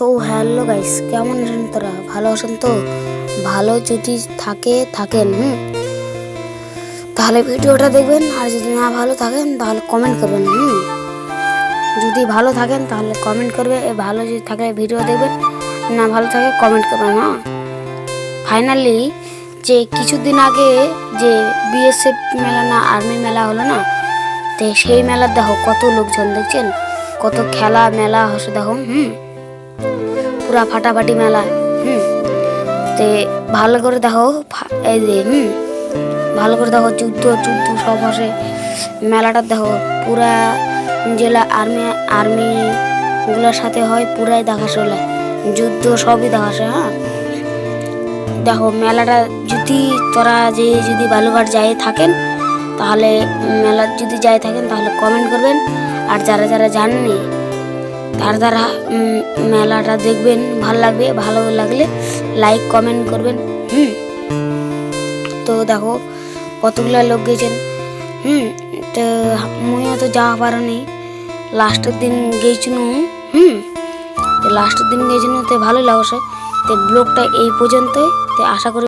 So hello guys, কেমন আছেন তোরা? ভালো আছেন তো? ভালো যদি থাকে, থাকেন, হুম? তাহলে ভিডিওটা দেখবেন, আর যদি না ভালো থাকেন, তাহলে কমেন্ট করবেন, হুম? যদি ভালো থাকেন, তাহলে কমেন্ট করবে, এ ভালো যদি থাকে, ভিডিও দেখবেন, না ভালো থাকে কমেন্ট করবেন হ্যাঁ ফাইনালি যে কিছুদিন আগে যে বিএসএফ মেলা না আর্মি মেলা হলো না, তো সেই মেলার দেখো, কত লোকজন, দেখছেন? কত খেলা, মেলা হচ্ছে দেখো, হুম? পুরা ফাটাফাটি মেলা। হুম। তে ভালো করে দেখো এই যে হুম। ভালো করে দেখো যুদ্ধ যুদ্ধ সব আসে। মেলাটা দেখো পুরা জেলা আর্মি আর্মি গুলোর সাথে হয় পুরাই দেখা চলে। যুদ্ধ সবই দেখাছে হ্যাঁ? দেখো মেলাটা যদি তোরা যে যদি বালুঘাট যায় থাকেন তাহলে মেলা যদি যাই থাকেন তাহলে কমেন্ট করবেন। আর যারা যারা জাননি তারা দ্বারা মেলাটা দেখবেন, ভালো লাগবে, ভালো লাগলে লাইক কমেন্ট করবেন, হুম। তো দেখো, কতগুলো লোক গেছেন, হুম। তো মুইও তো যাওয়া পারিনি লাস্টের দিন গেছিনু হুম। তো লাস্টের দিন গেছিনু তো ভালো লাগছে। তো ব্লগটা এই পর্যন্তই। তো আশা করি